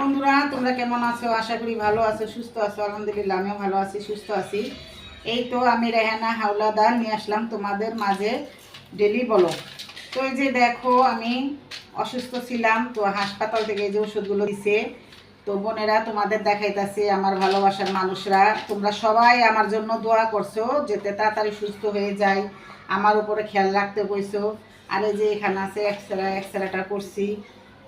বন্ধুরা, তোমরা কেমন আছো? আশা করি ভালো আছো, সুস্থ আছো, আলহামদুলিল্লাহ, আমিও ভালো আছি, সুস্থ আছি। এই তো আমি রেহানা হাওলাদার, নিয়ে আসলাম তোমাদের মাঝে ডেলি বলো। তো এই যে দেখো, আমি অসুস্থ ছিলাম, তো হাসপাতাল থেকে যে ওষুধগুলো দিছে, তো বোনেরা তোমাদের দেখাইতেছে, আমার ভালোবাসার মানুষরা। তোমরা সবাই আমার জন্য দোয়া করছ, যেতে তাড়াতাড়ি সুস্থ হয়ে যায়, আমার উপরে খেয়াল রাখতে কইছো আর এই যে এখানে আছে এক্সরে এক্সরেটা করছি।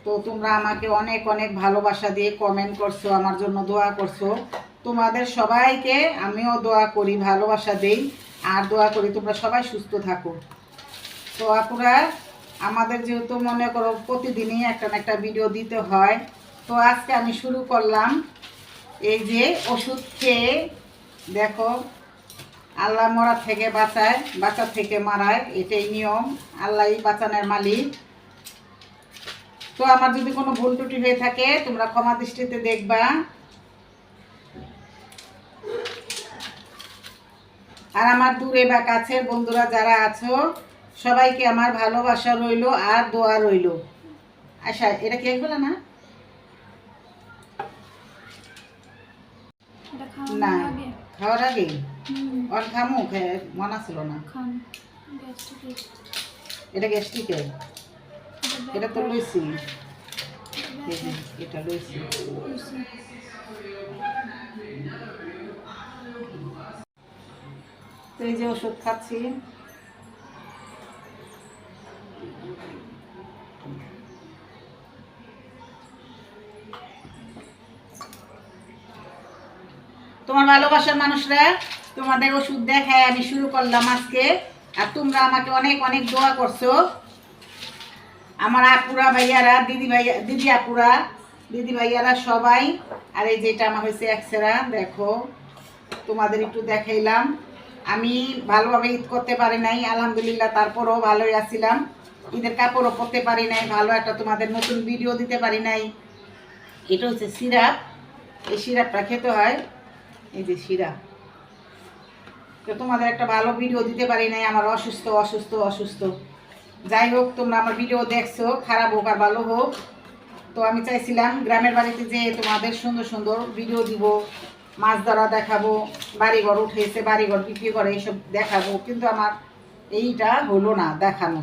তো তোমরা আমাকে অনেক অনেক ভালোবাসা দিয়ে কমেন্ট করছ, আমার জন্য দোয়া করছ। তোমাদের সবাইকে আমিও দোয়া করি, ভালোবাসা দেই। আর দোয়া করি তোমরা সবাই সুস্থ থাকো। তো আপুরা, আমাদের যেহেতু মনে করো প্রতিদিনই একটা না একটা ভিডিও দিতে হয়, তো আজকে আমি শুরু করলাম এই যে ওষুধ খেয়ে, দেখো, আল্লাহ মরা থেকে বাঁচায়, বাঁচা থেকে মারায়, এটাই নিয়ম। আল্লাহই বাঁচানোর মালিক। তো আমার যদি কোনো ভুল ত্রুটি হয়ে থাকে তোমরা ক্ষমা দৃষ্টিতে দেখবা। আর আমার দূরে বা কাছের বন্ধুরা যারা আছো সবাইকে আমার ভালোবাসা রইল আর দোয়া রইল। আচ্ছা এটা কে বলে না? খাওয়ার আগে। অন খামু খেয়ে মনা ছিল না। এটা গ্যাস্ট্রিকের? এটা তো লইছি। এটা লইছি। তো এই যে ওষুধ খাচ্ছি। তোমার ভালোবাসার মানুষরা তোমাদের ওষুধ দেখায় আমি শুরু করলাম আজকে। আর তোমরা আমাকে অনেক অনেক দোয়া করছ। আমার আপুরা ভাইয়ারা, দিদি ভাইয়া, দিদি আপুরা, দিদি ভাইয়ারা সবাই। আর এই যেটা আমার হয়েছে এক্সরা, দেখো, তোমাদের একটু দেখাইলাম। আমি ভালোভাবে ঈদ করতে পারি নাই, আলহামদুলিল্লাহ, তারপরও ভালোই আছিলাম। ঈদের কাপড়ও পরতে পারি নাই, ভালো একটা তোমাদের নতুন ভিডিও দিতে পারি নাই। এটা হচ্ছে সিরাপ। এই সিরাপটা খেতে হয়। এই যে সিরাপ। তো তোমাদের একটা ভালো ভিডিও দিতে পারি নাই, আমার অসুস্থ অসুস্থ অসুস্থ। যাই হোক, তোমরা আমার ভিডিও দেখছ, খারাপ হোক আর ভালো হোক। তো আমি চাইছিলাম গ্রামের বাড়িতে যে তোমাদের সুন্দর সুন্দর ভিডিও দিব, মাছ ধরা দেখাবো, বাড়িঘর উঠেছে, বাড়িঘর বিক্রি করে এইসব দেখাবো, কিন্তু আমার এইটা হলো না দেখানো।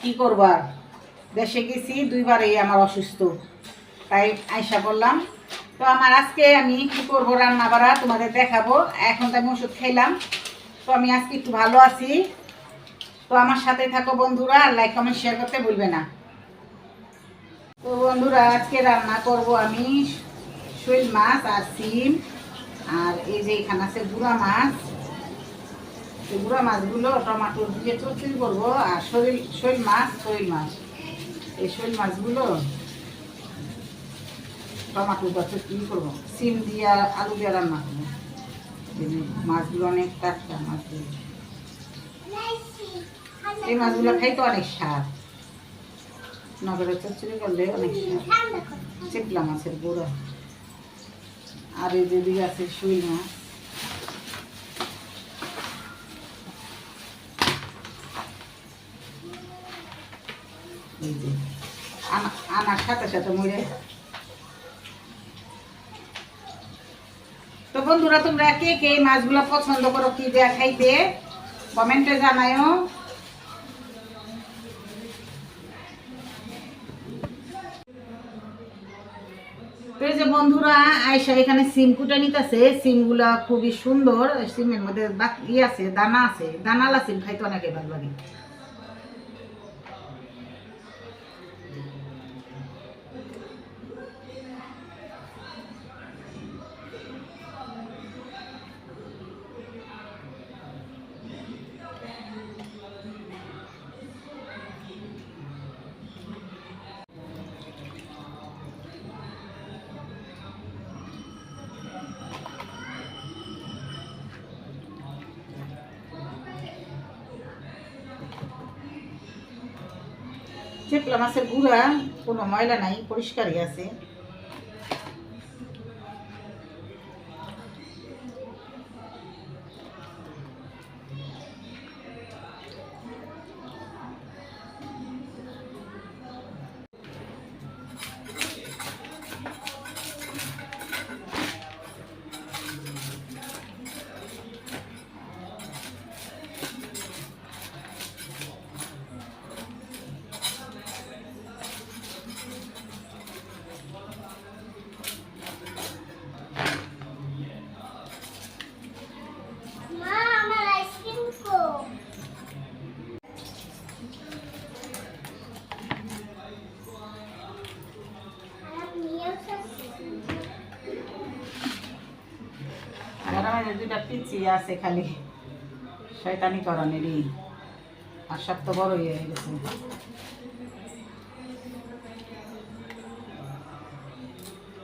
কি করব আর? দেশে গেছি, দুইবারই আমার অসুস্থ। তাই আয়সা করলাম তো আমার আজকে আমি কি করব রান্না বাড়া তোমাদের দেখাবো? এখন তো আমি ওষুধ খেলাম তো আমি আজকে একটু ভালো আছি। তো আমার সাথে থাকো বন্ধুরা, আর লাইক কমেন্ট শেয়ার করতে ভুলবে না। তো বন্ধুরা, আজকে রান্না করব আমি শৈল মাছ আর সিম, আর এই যে এখানে আছে গুঁড়া মাছ। এই মাছগুলো টমাটো দিয়ে চচড়ি করব, আর শৈল শৈল মাছ শৈল মাছ। এই শৈল মাছগুলো টমাটো বা চটনি করব। সিম দিয়ে আর আলু দিয়ে রান্না করব। মাছগুলো অনেক টাটকা মাছগুলো এই মাছগুলো খাইতে অনেক স্বাদ। নগরের চচ্চড়ি করলে অনেক স্বাদ। চিপলা মাছের গুঁড়ো। আর এই যেদিকে আছে শুই মাছ আনার সাথে সাথে মরে। তো বন্ধুরা, তোমরা কে কে মাছগুলো পছন্দ করো, কি দেয়া খাইতে কমেন্টে জানায়ও। তো এই যে বন্ধুরা আয়সা এখানে সিম কুটে নিতেছে। সিমগুলা খুবই সুন্দর। সিমের মধ্যে ইয়ে ই আছে, দানা আছে। দানালা সিম খাইতে অনেকে ভালো লাগে চেপলা মাছের গুঁড়া কোনো ময়লা নাই পরিষ্কারই আছে। যে দুইটা পিচি আছে খালি। শয়তানি করানেরই আর সব তো বড় হয়ে গেছে।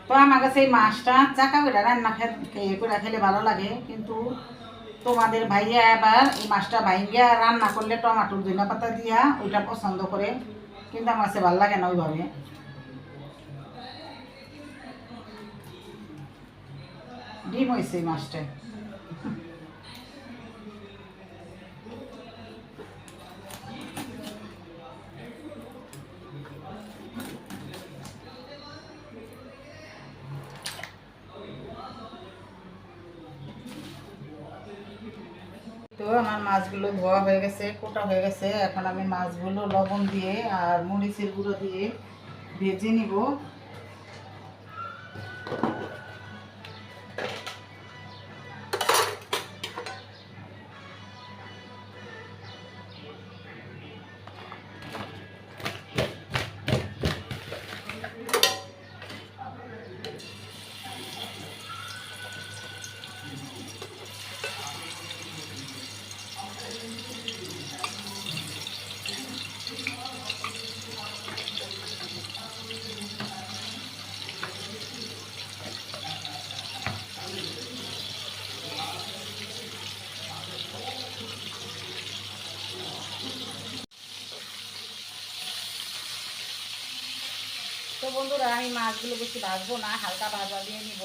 তো আমার কাছে এই মাছটা চাকা করে রান্না খেতে করে খেলে ভালো লাগে, কিন্তু তোমাদের ভাইয়া এবার এই মাছটা ভাইয়া রান্না করলে টমাটোর ধনিয়া পাতা দিয়া ওইটা পছন্দ করে, কিন্তু আমার কাছে ভালো লাগে না ওইভাবে। ডিম হয়েছে এই মাছটায়। আমার মাছগুলো ধোয়া হয়ে গেছে, কোটা হয়ে গেছে। এখন আমি মাছগুলো লবণ দিয়ে আর মরিচের গুঁড়ো দিয়ে ভেজে নিব। বন্ধুরা আমি মাছগুলো বেশি ভাজবো না হালকা ভাজা দিয়ে নিব।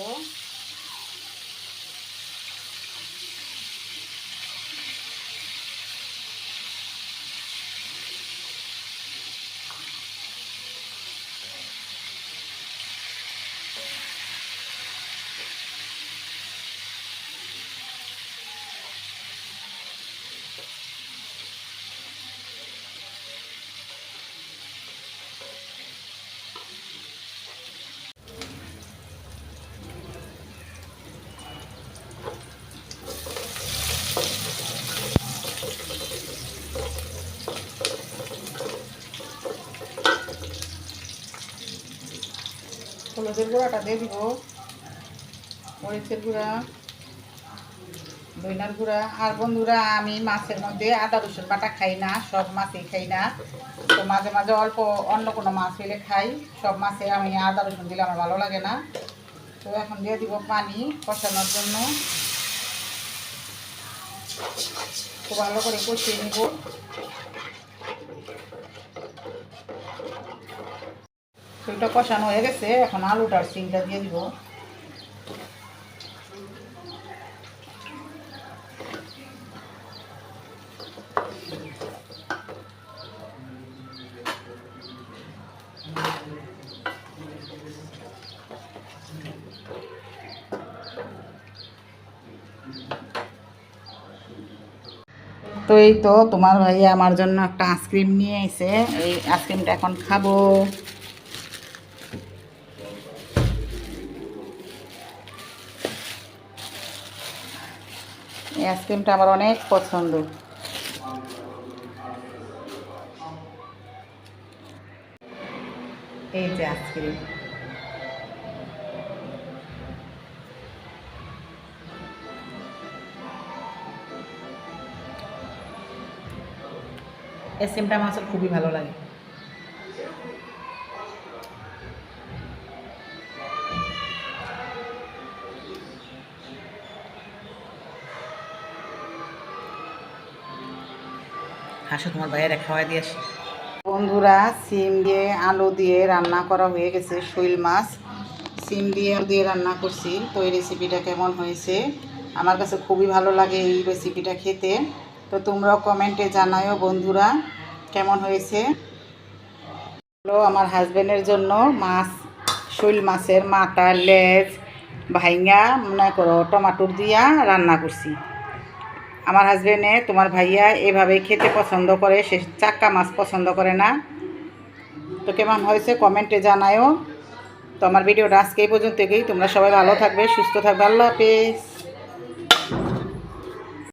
হলুদের গুঁড়াটা দিয়ে দিব। মরিচের গুঁড়া, দইনার গুঁড়া। আর বন্ধুরা, আমি মাছের মধ্যে আদা রসুন বাটা খাই না, সব মাছই খাই না। তো মাঝে মাঝে অল্প অন্য কোনো মাছ হইলে খাই। সব মাছে আমি আদা রসুন দিলে আমার ভালো লাগে না। তো এখন দিয়ে দিব পানি কষানোর জন্য। খুব ভালো করে কষিয়ে নিব। ওইটা কষানো হয়ে গেছে, এখন আলুটার সিমটা দিয়ে দিব। তো এই তো তোমার ভাইয়া আমার জন্য একটা আইসক্রিম নিয়ে এসে এই আইসক্রিমটা এখন খাব। এই আইসক্রিমটা আমার অনেক পছন্দ। এই যে আইসক্রিম। আইসক্রিমটা আমার খুবই ভালো লাগে। হাসো তোমার বাইরে খাওয়াই দিয়ে আসি। বন্ধুরা, সিম দিয়ে আলু দিয়ে রান্না করা হয়ে গেছে শৈল মাছ। সিম দিয়ে দিয়ে রান্না করছি, তো এই রেসিপিটা কেমন হয়েছে? আমার কাছে খুবই ভালো লাগে এই রেসিপিটা খেতে। তো তোমরাও কমেন্টে জানায়ও বন্ধুরা, কেমন হয়েছে? হলো আমার হাজব্যান্ডের জন্য মাছ, শৈল মাছের মাথা, লেজ, ভাইঙ্গা, মনে করো, টমাটোর দিয়া রান্না করছি। আমার হাজবেন্ডে তোমার ভাইয়া এভাবে খেতে পছন্দ করে, সে চাক্কা মাছ পছন্দ করে না। তো কেমন হয়েছে কমেন্টে জানায়ও। তো আমার ভিডিওটা আজকে এই পর্যন্ত তোমরা সবাই ভালো থাকবে, সুস্থ থাকবে। আল্লাহ হাফেজ।